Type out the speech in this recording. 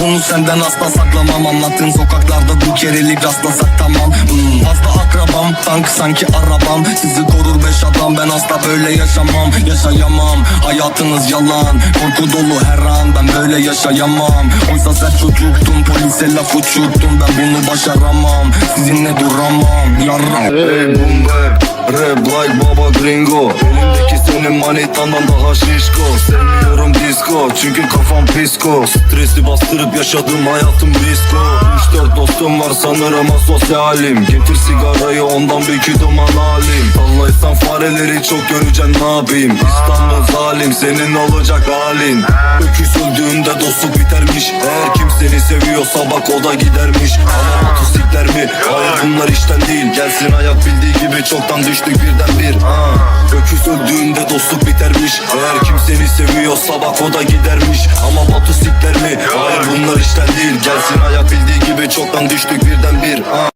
senden asla saklamam Anlattığın sokaklarda bu kerelik rastlasak tamam hmm. Fazla akrabam tank sanki arabam Sizi korur beş adam ben asla böyle yaşamam Yaşayamam hayatınız yalan Korku dolu her an ben böyle yaşayamam Oysa sen çocuktun polise laf uçurttun Ben bunu başaramam sizinle duramam Yarram Hey boom bap Rap like baba gringo Elimdeki senin manitandan daha şişko. Sevmiyorum disco çünkü kafam pisko Stresi bastırıp yaşadığım hayatım risko 3-4 dostum var sanırım asosyalim. Getir sigarayı ondan bir iki duman alayım. Sallaysan fareleri çok göreceksin ne yapayım? İstanbul zalim senin olacak halin. Öküz öldüğünde dostluk bitermiş. Eğer kim seni seviyorsa bak o da gidermiş? Hayır bunlar işten değil Gelsin hayat bildiği gibi çoktan düştük birden bir ha. Öldüğünde dostluk bitermiş Eğer kim seni seviyorsa bak o da gidermiş Ama motosikler mi? Hayır bunlar işten değil Gelsin hayat bildiği gibi çoktan düştük birden bir.